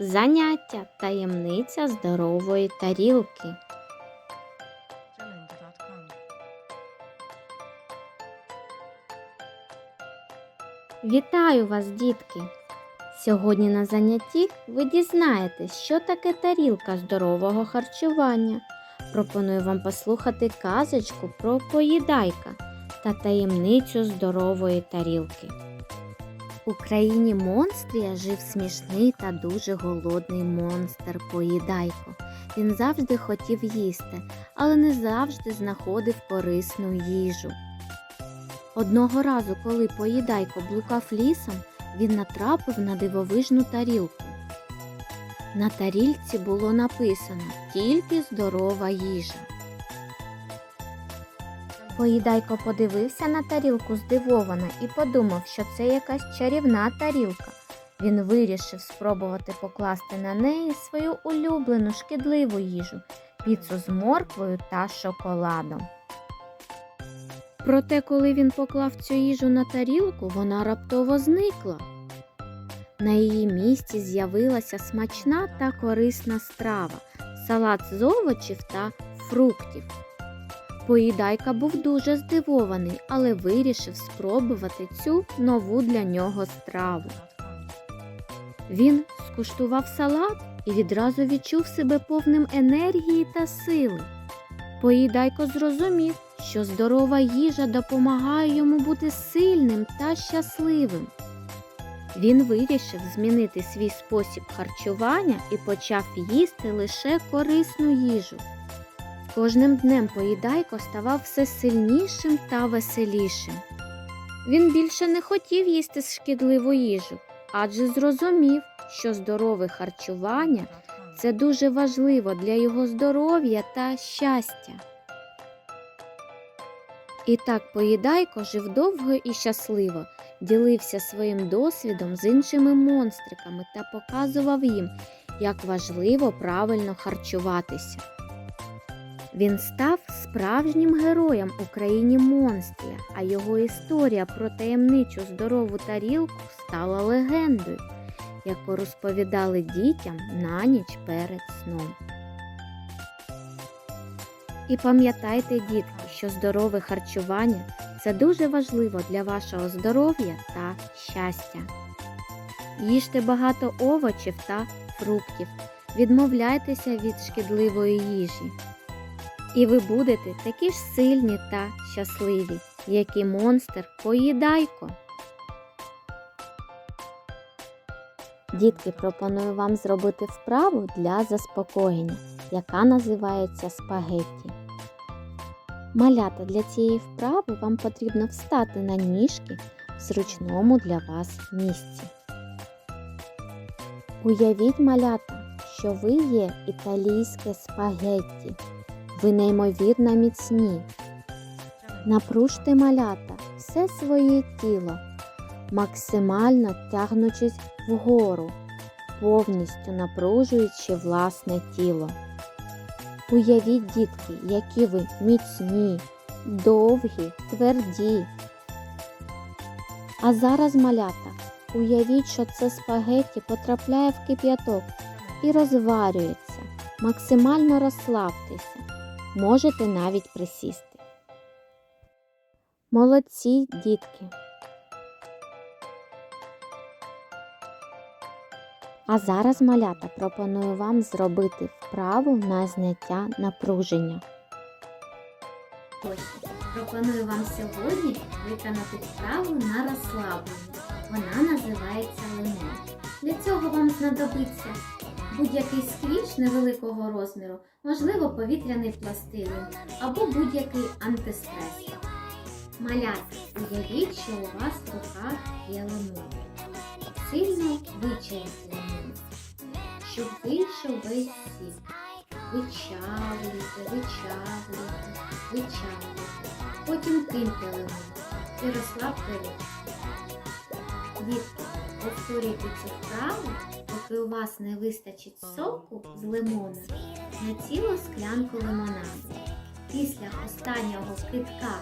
Заняття таємниця здорової тарілки. Вітаю вас, дітки! Сьогодні на занятті ви дізнаєтесь, що таке тарілка здорового харчування. Пропоную вам послухати казочку про поїдайка та таємницю здорової тарілки. У країні монстрія жив смішний та дуже голодний монстр поїдайко. Він завжди хотів їсти, але не завжди знаходив корисну їжу. Одного разу, коли поїдайко блукав лісом, він натрапив на дивовижну тарілку. На тарілці було написано тільки здорова їжа. Поїдайко подивився на тарілку здивовано і подумав, що це якась чарівна тарілка. Він вирішив спробувати покласти на неї свою улюблену шкідливу їжу піцу з морквою та шоколадом. Проте, коли він поклав цю їжу на тарілку, вона раптово зникла. На її місці з'явилася смачна та корисна страва, салат з овочів та фруктів. Поїдайка був дуже здивований, але вирішив спробувати цю нову для нього страву. Він скуштував салат і відразу відчув себе повним енергії та сили. Поїдайко зрозумів, що здорова їжа допомагає йому бути сильним та щасливим. Він вирішив змінити свій спосіб харчування і почав їсти лише корисну їжу. Кожним днем поїдайко ставав все сильнішим та веселішим. Він більше не хотів їсти шкідливу їжу, адже зрозумів, що здорове харчування це дуже важливо для його здоров'я та щастя. І так поїдайко жив довго і щасливо, ділився своїм досвідом з іншими монстриками та показував їм, як важливо правильно харчуватися. Він став справжнім героєм у країні монстрія, а його історія про таємничу здорову тарілку стала легендою яку розповідали дітям на ніч перед сном. І пам'ятайте, дітки, що здорове харчування це дуже важливо для вашого здоров'я та щастя. Їжте багато овочів та фруктів, відмовляйтеся від шкідливої їжі. І ви будете такі ж сильні та щасливі, як і монстр поїдайко. Дітки, пропоную вам зробити вправу для заспокоєння, яка називається спагетті. Малята для цієї вправи вам потрібно встати на ніжки в зручному для вас місці. Уявіть малята, що ви є італійське спагетті. Ви неймовірно міцні. Напружте малята все своє тіло, максимально тягнучись вгору, повністю напружуючи власне тіло. Уявіть, дітки, які ви міцні, довгі, тверді. А зараз, малята, уявіть, що це спагетті потрапляє в кип'яток і розварюється. Максимально розслабтеся. Можете навіть присісти. Молодці, дітки! А зараз, малята, пропоную вам зробити вправу на зняття напруження. Ось, пропоную вам сьогодні виконати вправу на розслаблення. Вона називається лимон. Для цього вам знадобиться будь-який сквіш невеликого розміру, можливо, повітряний пластилин або будь-який антистрес. Малята, уявіть, що у вас в руках є лимон. Сильно вичавіть лимон, щоб вийшов весь сік. Вичавлюйте, вичавлюйте, вичавлюйте. Потім киньте лимон і розслабте руки. Дітки, повторюйте цю вправу, якщо у вас не вистачить соку з лимона на цілу склянку лимонаду. Після останнього китка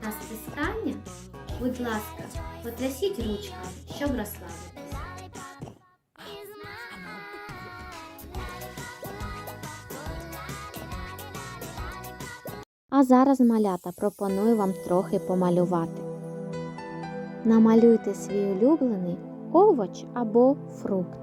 та стискання, будь ласка, потрясіть ручками, щоб розслабитися. А зараз малята пропоную вам трохи помалювати. Намалюйте свій улюблений овоч або фрукт.